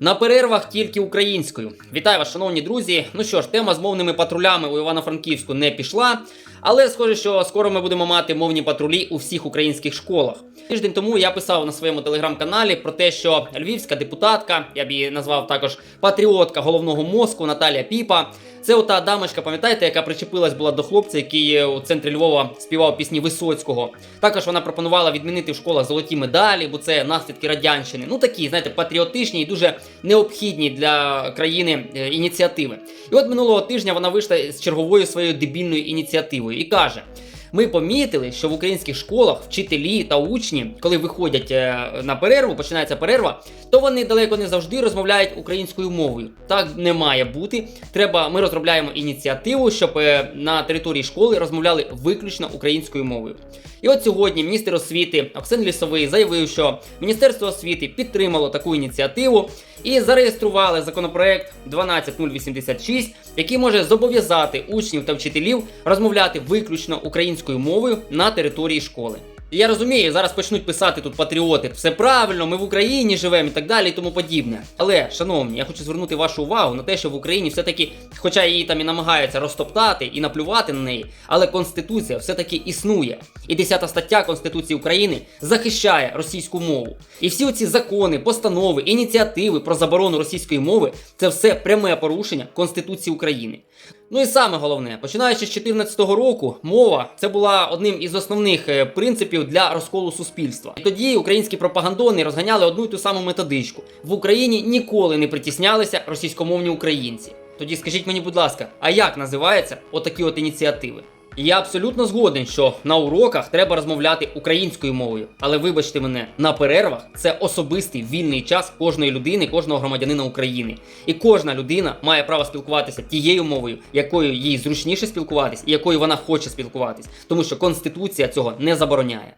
На перервах тільки українською. Вітаю вас, шановні друзі. Ну що ж, тема з мовними патрулями у Івано-Франківську не пішла, але схоже, що скоро ми будемо мати мовні патрулі у всіх українських школах. Тиждень тому я писав на своєму телеграм-каналі про те, що львівська депутатка, я б її назвав також патріотка головного мозку Наталія Піпа. Це ота дамочка, пам'ятаєте, яка причепилась була до хлопця, який у центрі Львова співав пісні Висоцького. Також вона пропонувала відмінити в школах золоті медалі, бо це наслідки радянщини. Ну такі, знаєте, патріотичні і дуже необхідні для країни е, ініціативи. І от минулого тижня вона вийшла з черговою своєю дебільною ініціативою і каже. Ми помітили, що в українських школах вчителі та учні, коли виходять е, на перерву, починається перерва, то вони далеко не завжди розмовляють українською мовою. Так не має бути. Треба, ми розробляємо ініціативу, щоб е, на території школи розмовляли виключно українською мовою. І от сьогодні міністр освіти Оксен Лісовий заявив, що Міністерство освіти підтримало таку ініціативу і зареєстрували законопроект 12086, який може зобов'язати учнів та вчителів розмовляти виключно українською мовою на території школи. Я розумію, зараз почнуть писати тут патріоти, все правильно, ми в Україні живемо і так далі, і тому подібне. Але, шановні, я хочу звернути вашу увагу на те, що в Україні все-таки, хоча її там і намагаються розтоптати і наплювати на неї, але Конституція все-таки існує. І 10 стаття Конституції України захищає російську мову. І всі ці закони, постанови, ініціативи про заборону російської мови це все пряме порушення Конституції України. Ну і саме головне, починаючи з 2014 року, мова це була одним із основних е, принципів для розколу суспільства. І тоді українські пропагандони розганяли одну й ту саму методичку. В Україні ніколи не притіснялися російськомовні українці. Тоді скажіть мені, будь ласка, а як називаються отакі от ініціативи? Я абсолютно згоден, що на уроках треба розмовляти українською мовою, але вибачте мене, на перервах це особистий вільний час кожної людини, кожного громадянина України. І кожна людина має право спілкуватися тією мовою, якою їй зручніше спілкуватись, і якою вона хоче спілкуватись, тому що конституція цього не забороняє.